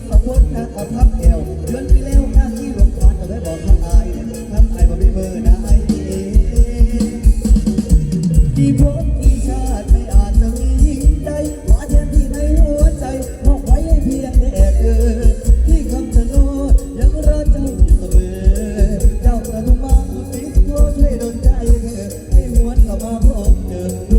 มขบวนข้ากองทับแก้วเดินไปเแล้วข้าที่หลวงควันก็ได้บอกทำไอทำไอบ่มีเบอร์นะไอเอที่พบที่ชาติไม่อาจจะมีหญิงใดขอแทนที่ในหัวใจมอบไว้เพียงแต่เกิดที่คำชะโนดยังรอเจ้าเสมอเจ้ากระดุมมาสีตัวให้โดนใจเธอให้หวนกลับมาพบเจอ